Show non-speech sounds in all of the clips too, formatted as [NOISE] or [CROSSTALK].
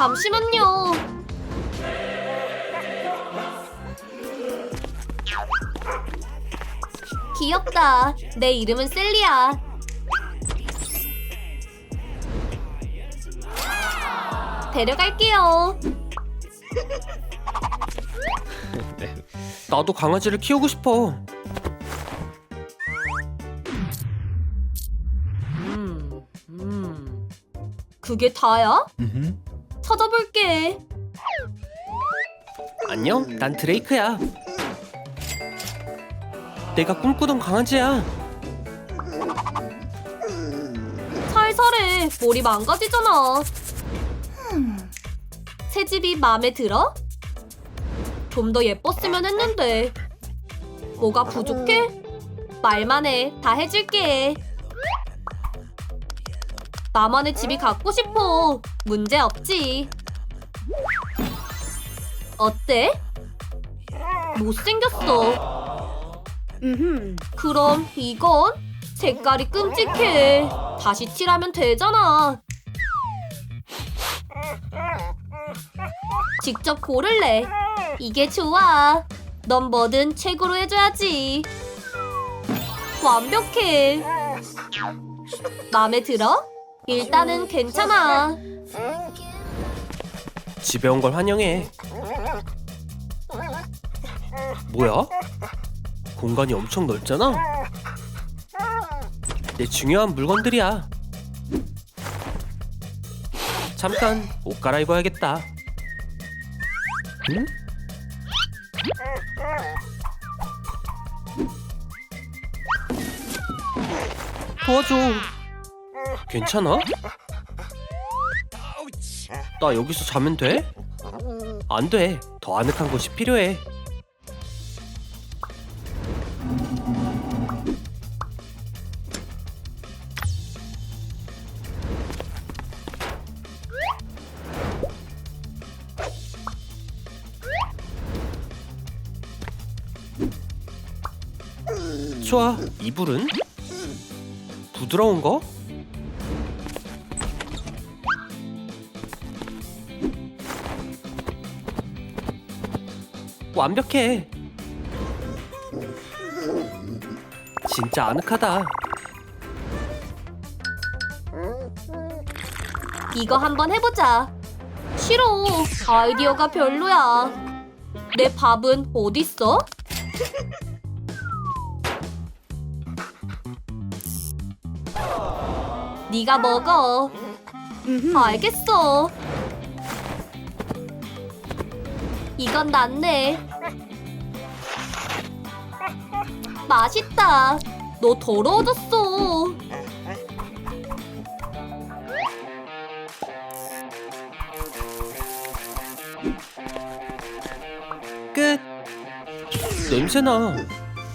잠시만요. 귀엽다. 내 이름은 셀리야. 데려갈게요. 나도 강아지를 키우고 싶어. 음, 음. 그게 다야? 찾아볼게. 안녕, 난 드레이크야. 내가 꿈꾸던 강아지야. 살살해. 머리 망가지잖아. 새 집이 마음에 들어? 좀 더 예뻤으면 했는데. 뭐가 부족해? 말만 해. 다 해줄게. 나만의 집이 갖고 싶어. 문제 없지. 어때? 못생겼어. 그럼 이건 색깔이 끔찍해. 다시 칠하면 되잖아. 직접 고를래. 이게 좋아. 넌 뭐든 최고로 해줘야지. 완벽해. 마음에 들어? 일단은 괜찮아. 집에 온 걸 환영해. 뭐야? 공간이 엄청 넓잖아. 내 중요한 물건들이야. 잠깐 옷 갈아입어야겠다. 응? 도와줘. 괜찮아? 나 여기서 자면 돼? 안 돼. 더 아늑한 곳이 필요해. 좋아. 이불은? 부드러운 거? 완벽해. 진짜 아늑하다. 이거 한번 해보자. 싫어. 아이디어가 별로야. 내 밥은 어딨어? 네가 먹어. 알겠어. 이건 낫네. 맛있다. 너 더러워졌어. 끝. 냄새나.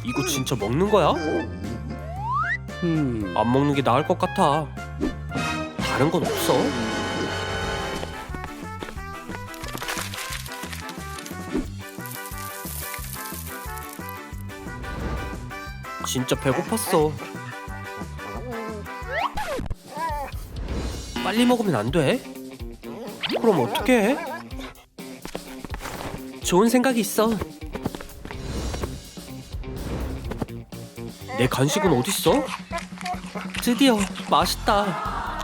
이거 진짜 먹는 거야? 안 먹는 게 나을 것 같아. 다른 건 없어? 진짜 배고팠어. 빨리 먹으면 안 돼? 그럼 어떻게 해? 좋은 생각이 있어. 내 간식은 어딨어? 드디어 맛있다.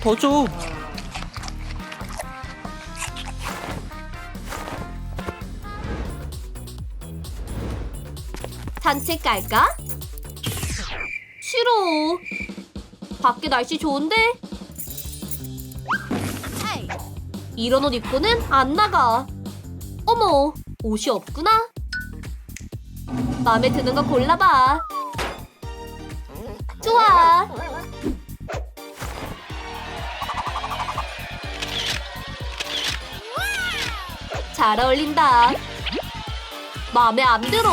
더 줘. 산책 갈까? 싫어. 밖에 날씨 좋은데? 이런 옷 입고는 안 나가. 어머, 옷이 없구나. 마음에 드는 거 골라봐. 좋아. 잘 어울린다. 마음에 안 들어.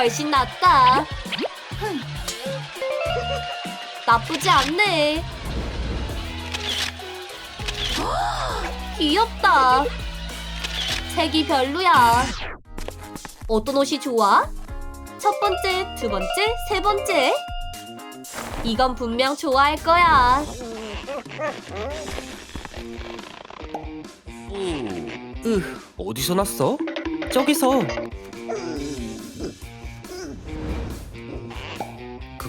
훨씬 낫다. 나쁘지 않네. [GASPS] 귀엽다. 색이 별로야. 어떤 옷이 좋아? 첫 번째, 두 번째, 세 번째. 이건 분명 좋아할 거야. 으, 어디서 났어? 저기서.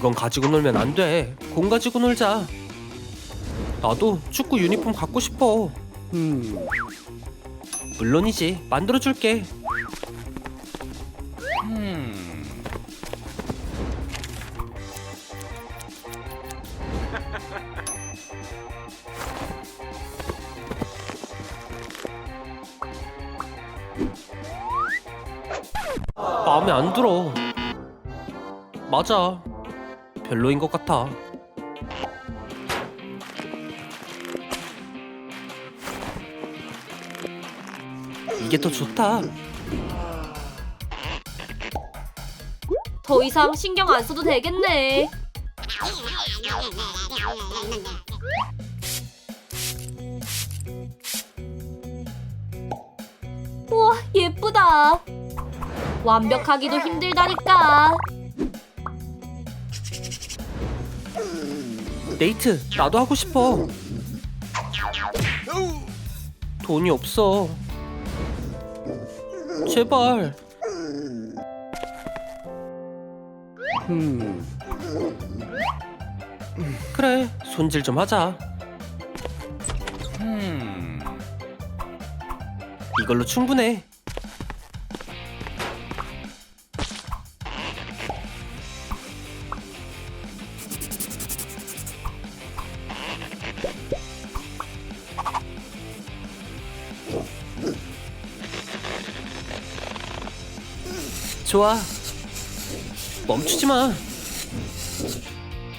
그건 가지고 놀면 안 돼. 공 가지고 놀자. 나도 축구 유니폼 갖고 싶어. 음. 물론이지. 만들어 줄게. [LAUGHS] 마음에 안 들어. 맞아. 별로인 것 같아. 이게 더 좋다. 더 이상 신경 안 써도 되겠네. 우와, 예쁘다. 완벽하기도 힘들다니까. 네이트, 나도 하고 싶어. 돈이 없어. 제발. 그래, 손질 좀 하자. 이걸로 충분해. 좋아. 멈추지 마.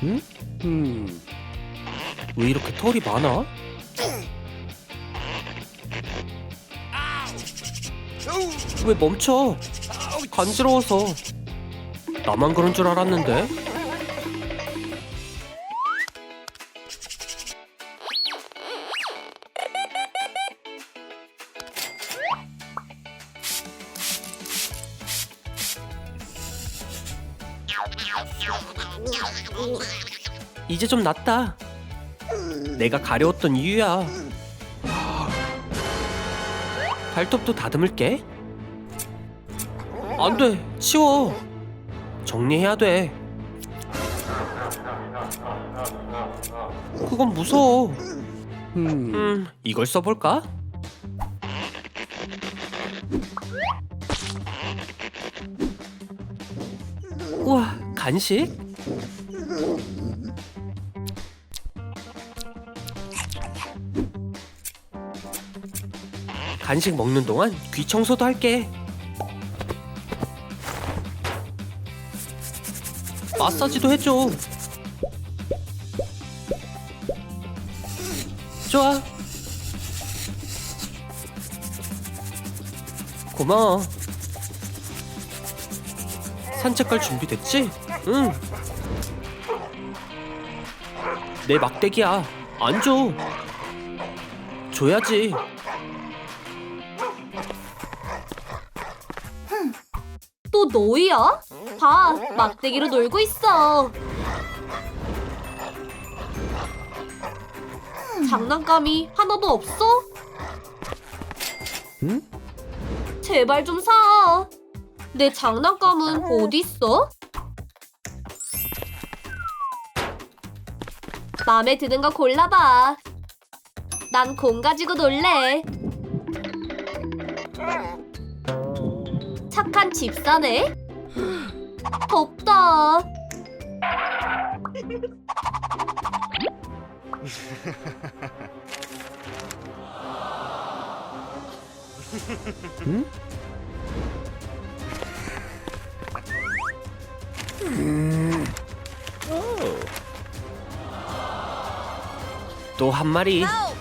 응? 음. 왜 이렇게 털이 많아? 왜 멈춰? 간지러워서. 나만 그런 줄 알았는데. 좀 낫다. 내가 가려웠던 이유야. 발톱도 다듬을게. 안 돼, 치워. 정리해야 돼. 그건 무서워. 음, 이걸 써볼까? 우와, 간식? 간식 먹는 동안 귀 청소도 할게. 마사지도 해줘. 좋아. 고마워. 산책 갈 준비 됐지? 응. 내 막대기야. 안 줘. 줘야지. 너희야? 봐, 막대기로 놀고 있어. 장난감이 하나도 없어? 응? 제발 좀 사. 내 장난감은 어디 있어? 마음에 드는 거 골라봐. 난 공 가지고 놀래. 착한 집사네. 덥다. 또 한 마리. 강아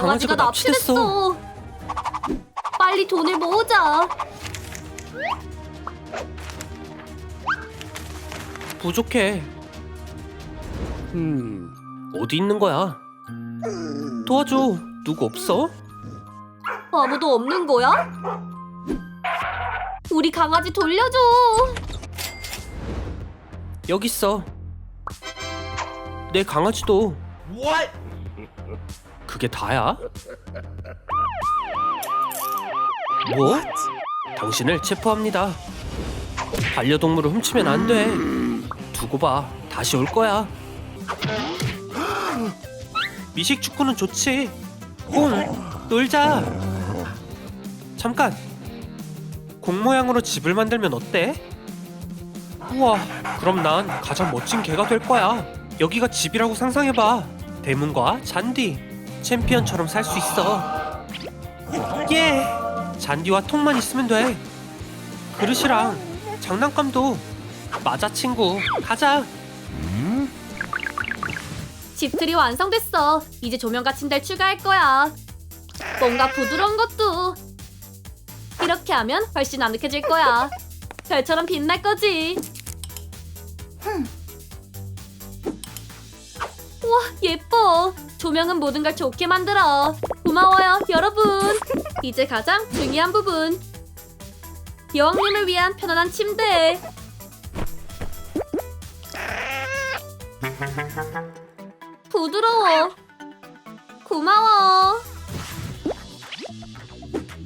강아지가 납치됐어. 빨리 돈을 모으자. 부족해. 음, 어디 있는 거야? 도와줘. 누구 없어? 아무도 없는 거야? 우리 강아지 돌려줘. 여기 있어. 내 강아지도. 그게 다야? 뭐? 당신을 체포합니다. 반려동물을 훔치면 안 돼. 두고 봐. 다시 올 거야. 미식 축구는 좋지. 공 놀자. 잠깐. 공 모양으로 집을 만들면 어때? 우와, 그럼 난 가장 멋진 개가 될 거야. 여기가 집이라고 상상해봐. 대문과 잔디, 챔피언처럼 살 수 있어. 예! 잔디와 통만 있으면 돼. 그릇이랑 장난감도. 맞아, 친구. 가자. 집들이 완성됐어. 이제 조명과 침대를 추가할 거야. 뭔가 부드러운 것도. 이렇게 하면 훨씬 아늑해질 거야. 별처럼 빛날 거지. 우와, 예뻐. 조명은 모든 걸 좋게 만들어. 고마워요, 여러분. 이제 가장 중요한 부분. 여왕님을 위한 편안한 침대. 부드러워. 고마워.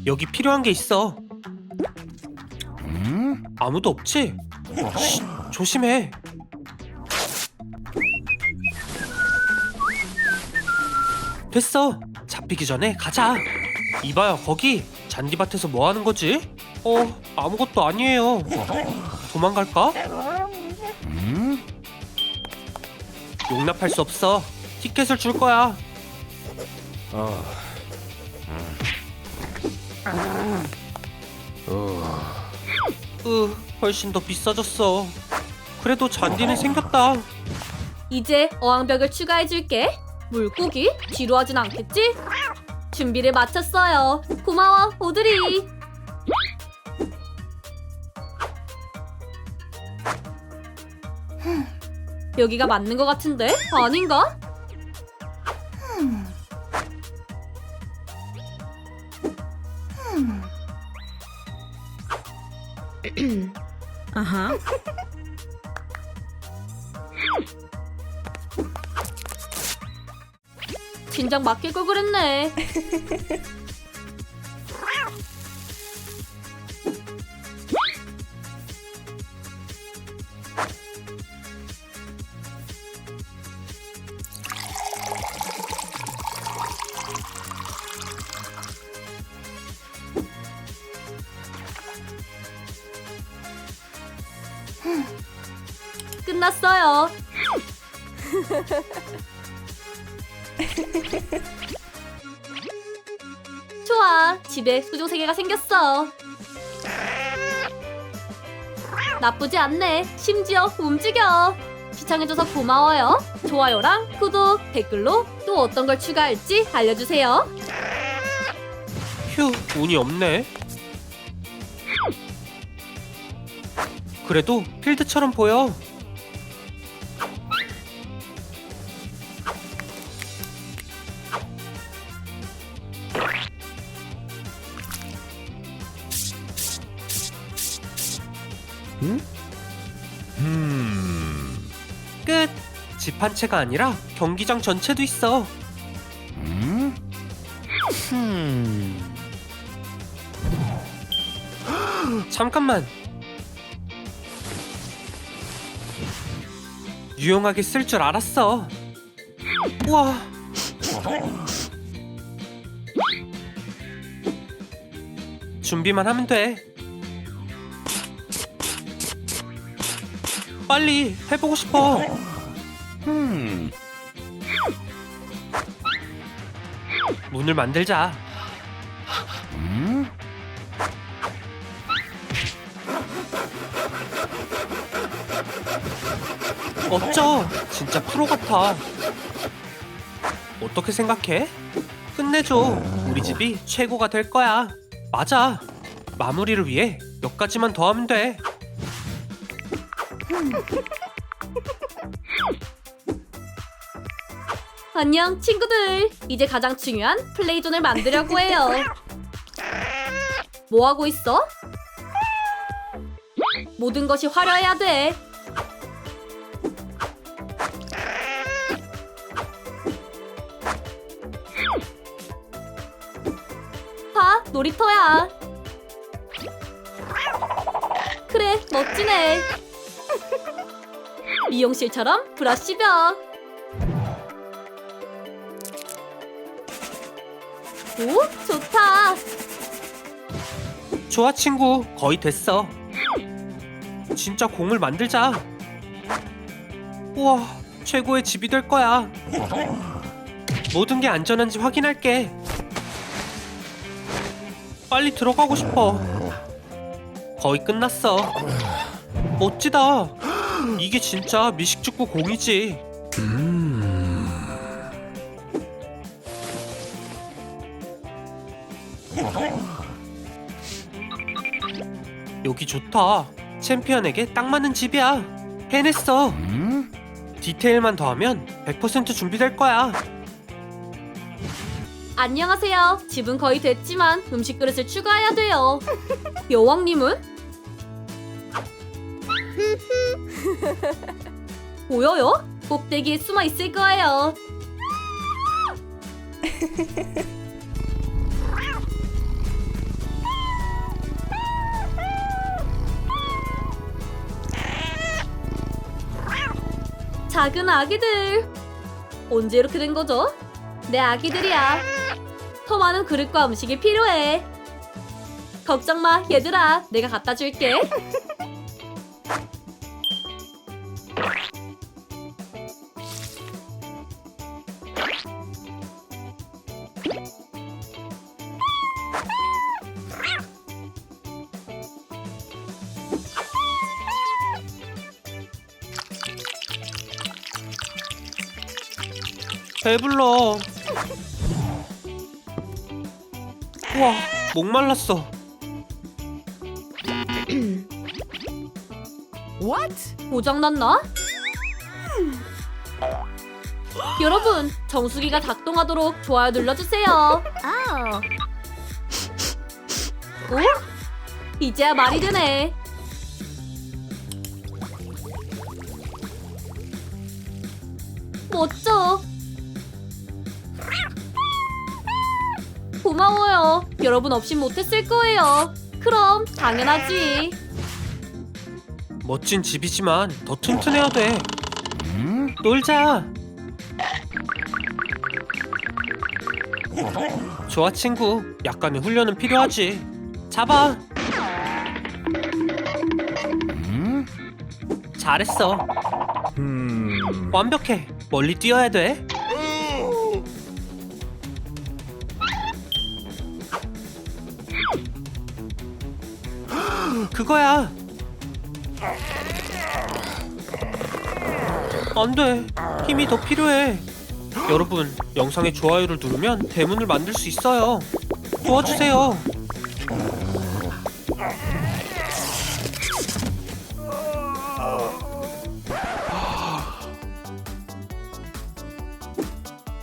여기 필요한 게 있어. 아무도 없지? 쉿, 조심해. 됐어. 잡히기 전에 가자. 이봐요, 거기 잔디밭에서 뭐 하는 거지? 어, 아무것도 아니에요. 도망갈까? 용납할 수 없어. 티켓을 줄 거야. 으, 훨씬 더 비싸졌어. 그래도 잔디는 생겼다. 이제 어항벽을 추가해줄게. 물고기? 지루하진 않겠지? 준비를 마쳤어요. 고마워, 오드리. 여기가 맞는 것 같은데? 아닌가? 진작 맡길 걸 그랬네. [LAUGHS] 집에 수조 세 개가 생겼어. 나쁘지 않네. 심지어 움직여. 시청해줘서 고마워요. 좋아요랑 구독, 댓글로 또 어떤 걸 추가할지 알려주세요. 휴, 운이 없네. 그래도 필드처럼 보여. 한 채가 아니라 경기장 전체도 있어. 잠깐만. 유용하게 쓸 줄 알았어. 우와. 준비만 하면 돼. 빨리 해보고 싶어. 문을 만들자. 멋져. 진짜 프로 같아. 어떻게 생각해? 끝내줘. 우리 집이 최고가 될 거야. 맞아. 마무리를 위해 몇 가지만 더 하면 돼. [LAUGHS] 안녕, 친구들. 이제 가장 중요한 플레이존을 만들려고 해요. 뭐 하고 있어? 모든 것이 화려해야 돼. 봐, 놀이터야. 그래, 멋지네. 미용실처럼 브러쉬벽. 오, 좋다. 좋아 친구. 거의 됐어. 진짜 공을 만들자. 우와 최고의 집이 될 거야. 모든 게 안전한지 확인할게. 빨리 들어가고 싶어. 거의 끝났어. 멋지다. 이게 진짜 미식축구 공이지 여기 좋다. 챔피언에게 딱 맞는 집이야. 해냈어. 디테일만 더하면 100% 준비될 거야. 안녕하세요. 집은 거의 됐지만 음식 그릇을 추가해야 돼요. 여왕님은? 보여요? 꼭대기에 숨어 있을 거예요. 작은 아기들. 언제 이렇게 된 거죠? 내 아기들이야. 더 많은 그릇과 음식이 필요해. 걱정 마, 얘들아. 내가 갖다 줄게. 배불러. 우와, 목말랐어. 고장났나? 여러분, 정수기가 작동하도록 좋아요 눌러주세요. 오? 이제야 말이 되네. 멋져. 여러분 없이 못했을 거예요. 그럼 당연하지. 멋진 집이지만 더 튼튼해야 돼. 놀자. 좋아 친구. 약간의 훈련은 필요하지. 잡아. 잘했어. 완벽해. 멀리 뛰어야 돼. 거야. 안 돼. 힘이 더 필요해. 여러분, 영상에 좋아요를 누르면 대문을 만들 수 있어요. 도와주세요.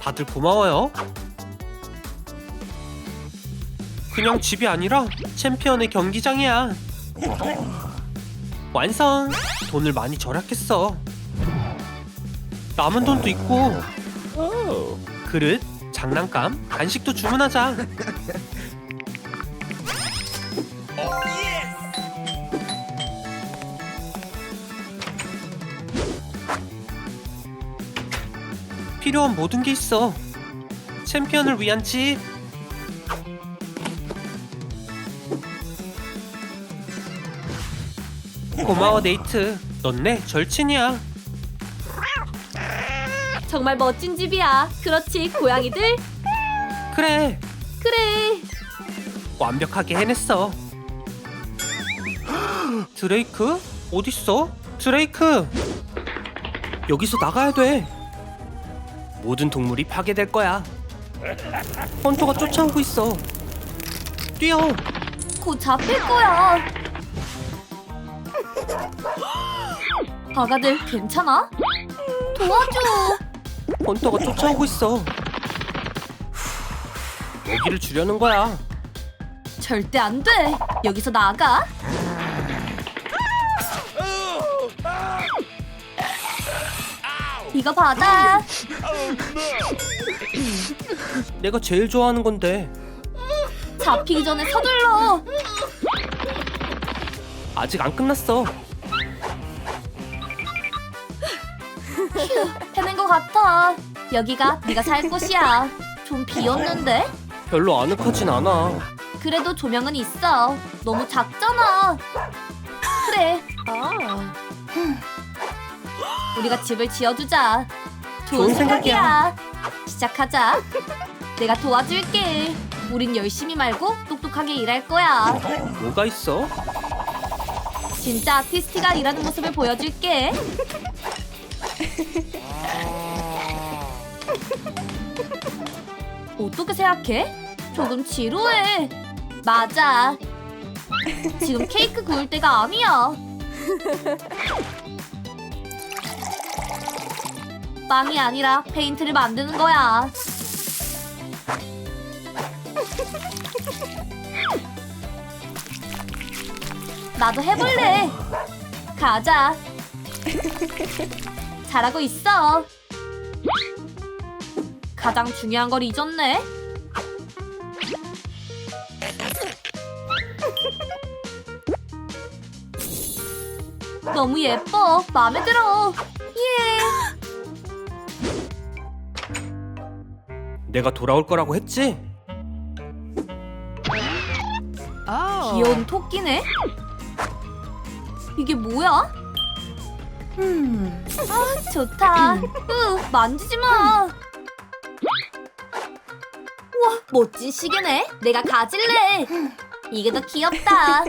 다들 고마워요. 그냥 집이 아니라 챔피언의 경기장이야. 완성! 돈을 많이 절약했어. 남은 돈도 있고 그릇, 장난감, 간식도 주문하자. 필요한 모든 게 있어. 챔피언을 위한 집. 고마워 네이트. 넌 내 절친이야. 정말 멋진 집이야. 그렇지, 고양이들? 그래. 그래. 완벽하게 해냈어. 드레이크? 어딨어? 드레이크! 여기서 나가야 돼. 모든 동물이 파괴될 거야. 헌터가 쫓아오고 있어. 뛰어! 곧 잡힐 거야. 바가들 괜찮아? 도와줘. 헌터가 쫓아오고 있어. 여기를 주려는 거야. 절대 안 돼. 여기서 나가. 이거 받아. 내가 제일 좋아하는 건데 잡히기 전에 서둘러. 아직 안 끝났어. 해낸 것 같아. 여기가 네가 살 곳이야. 좀 비었는데? 별로 아늑하진 않아. 그래도 조명은 있어. 너무 작잖아. 그래. 우리가 집을 지어주자. 좋은, 좋은 생각이야. 시작하자. 내가 도와줄게. 우린 열심히 말고 똑똑하게 일할 거야. 뭐가 있어? 진짜 아티스트가 일하는 모습을 보여줄게. 어떻게 생각해? 조금 지루해. 맞아. 지금 케이크 구울 때가 아니야. 빵이 아니라 페인트를 만드는 거야. 나도 해볼래. 가자. 잘하고 있어. 가장 중요한 걸 잊었네. 너무 예뻐. 마음에 들어. 예. 내가 돌아올 거라고 했지? 귀여운 토끼네. 이게 뭐야? 아, 좋다. 으, 만지지 마. 우와, 멋진 시계네. 내가 가질래. 이게 더 귀엽다.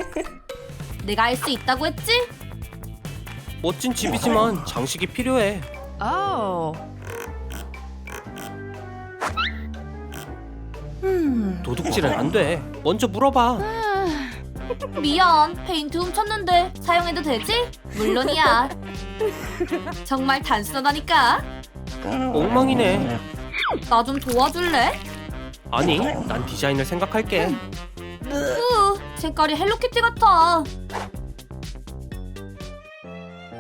내가 할 수 있다고 했지? 멋진 집이지만 장식이 필요해. Oh. 도둑질은 안 돼. 먼저 물어봐. 미안, 페인트 훔쳤는데 사용해도 되지? 물론이야. 정말 단순하다니까. 엉망이네. 나 좀 도와줄래? 아니, 난 디자인을 생각할게. 으, 색깔이 헬로키티 같아.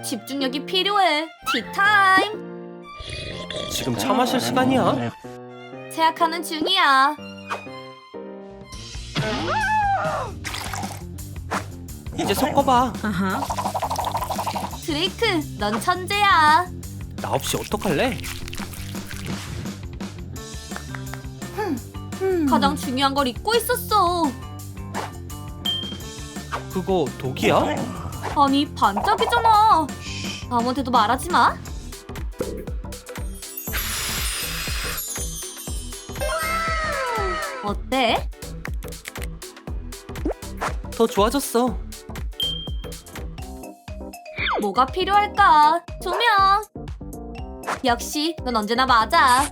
집중력이 필요해. 티타임. 지금 차 마실 시간이야. 생각하는 중이야. 이제 섞어봐. 드레이크, 넌 천재야. 나 없이 어떡할래? 가장 중요한 걸 잊고 있었어. 그거 독이야? 아니, 반짝이잖아. 아무한테도 말하지 마. 어때? 더 좋아졌어. 뭐가 필요할까? 조명. 역시 넌 언제나 맞아.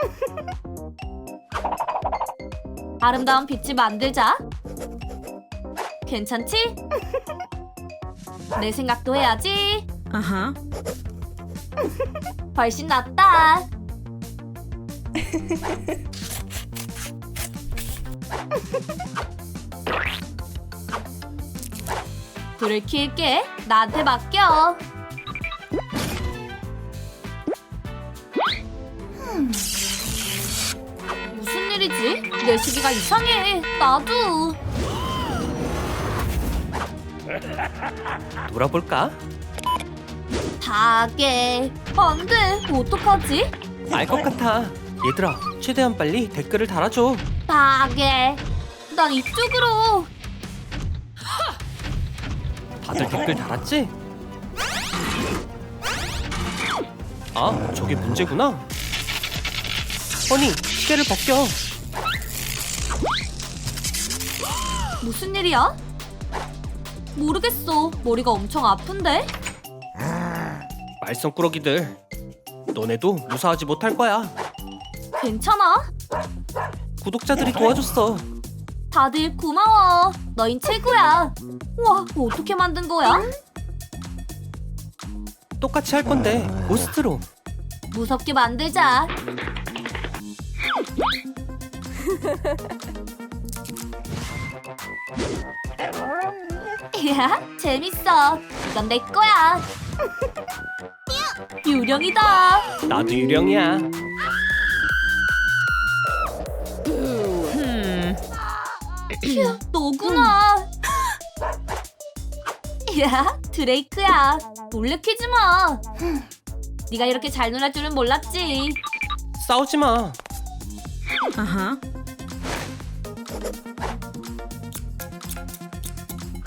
[LAUGHS] 아름다운 빛을 만들자. 괜찮지? 내 생각도 해야지. Uh-huh. 훨씬 낫다. [LAUGHS] 불을 킬게. 나한테 맡겨. 무슨 일이지? 내 시계가 이상해. 나도. 놀아볼까? 다게. 안 돼. 어떡하지? 알 것 같아. 얘들아, 최대한 빨리 댓글을 달아줘. 다게. 난 이쪽으로. 다들 댓글 달았지? 아, 저게 문제구나. 허니, 시계를 벗겨. 무슨 일이야? 모르겠어. 머리가 엄청 아픈데? 말썽꾸러기들. 너네도 무사하지 못할 거야. 괜찮아? 구독자들이 도와줬어. 다들 고마워. 너흰 최고야. 우와, 어떻게 만든 거야? 똑같이 할 건데 고스트로. 무섭게 만들자. 야, 재밌어. 이건 내 거야. [LAUGHS] 유령이다. 나도 유령이야. 너구나. 야, 드레이크야. 놀래키지 마. 네가 이렇게 잘 놀할 줄은 몰랐지. 싸우지 마.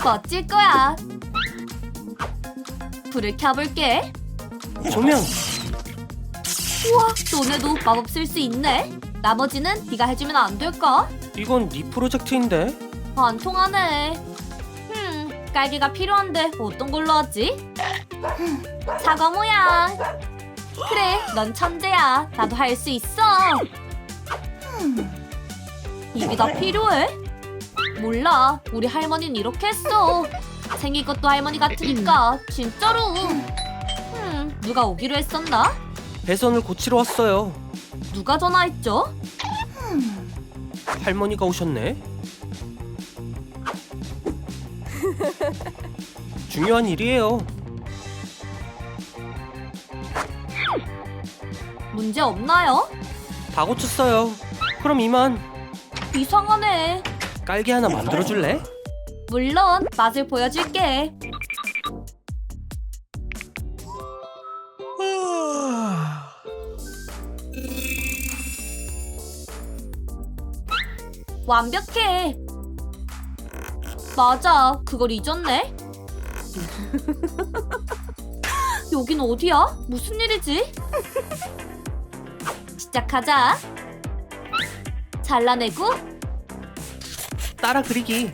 멋질 거야. 불을 켜볼게. 조명. 우와, 너네도 마법 쓸 수 있네. 나머지는 네가 해주면 안 될까? 이건 네 프로젝트인데. 안 통하네. 음, 깔개가 필요한데 어떤 걸로 하지? 사과 모양. 그래, 넌 천재야. 나도 할 수 있어. 이게 다 필요해? 몰라. 우리 할머니는 이렇게 했어. 생긴 것도 할머니 같으니까 진짜로. 음, 누가 오기로 했었나? 배선을 고치러 왔어요. 누가 전화했죠? 할머니가 오셨네. 중요한 일이에요. 문제 없나요? 다 고쳤어요. 그럼 이만 이상하네. 깔개 하나 만들어 줄래? 물론 맛을 보여줄게. 완벽해. 맞아, 그걸 잊었네. [LAUGHS] 여긴 어디야? 무슨 일이지? 시작하자. 잘라내고 따라 그리기.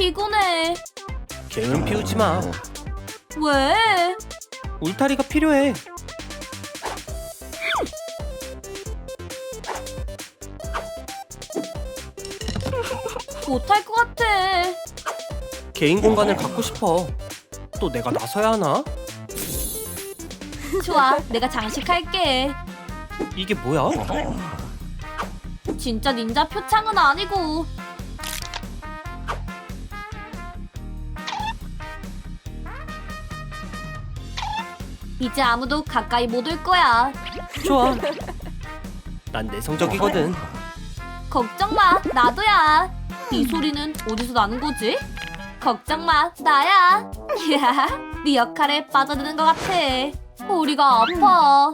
피곤해. 개는 피우지 마. 왜? 울타리가 필요해. 못할 것 같아. 개인 공간을 갖고 싶어. 또 내가 나서야 하나? 좋아, 내가 장식할게. 이게 뭐야? 진짜 닌자 표창은 아니고. 이제 아무도 가까이 못 올 거야. 좋아. [LAUGHS] 난 내성적이거든. 걱정 마, 나도야. 이 소리는 어디서 나는 거지? 걱정 마, 나야. [LAUGHS] 네 역할에 빠져드는 것 같아. 머리가 아파.